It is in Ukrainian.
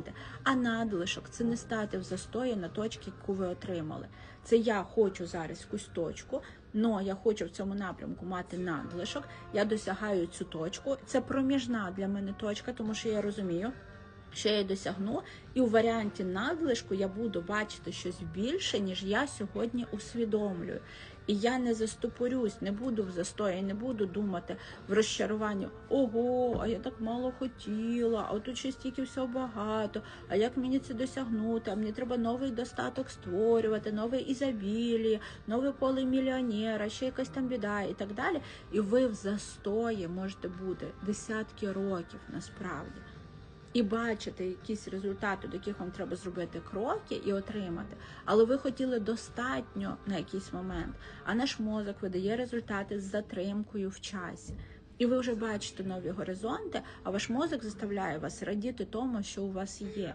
горизонти. А надлишок це не стати в застої на точці, яку ви отримали. Це я хочу зараз якусь точку, але я хочу в цьому напрямку мати надлишок. Я досягаю цю точку. Це проміжна для мене точка, тому що я розумію. Що я досягну, і у варіанті надлишку я буду бачити щось більше, ніж я сьогодні усвідомлюю. І я не застопорюсь, не буду в застої, не буду думати в розчаруванні ого, а я так мало хотіла, а тут ще стільки всього багато. А як мені це досягнути? А мені треба новий достаток створювати, нове ізобіліє, нове поле мільйонера, ще якась там біда і так далі. І ви в застої можете бути десятки років насправді і бачите якісь результати, до яких вам треба зробити кроки і отримати. Але ви хотіли достатньо на якийсь момент, а наш мозок видає результати з затримкою в часі. І ви вже бачите нові горизонти, а ваш мозок заставляє вас радіти тому, що у вас є.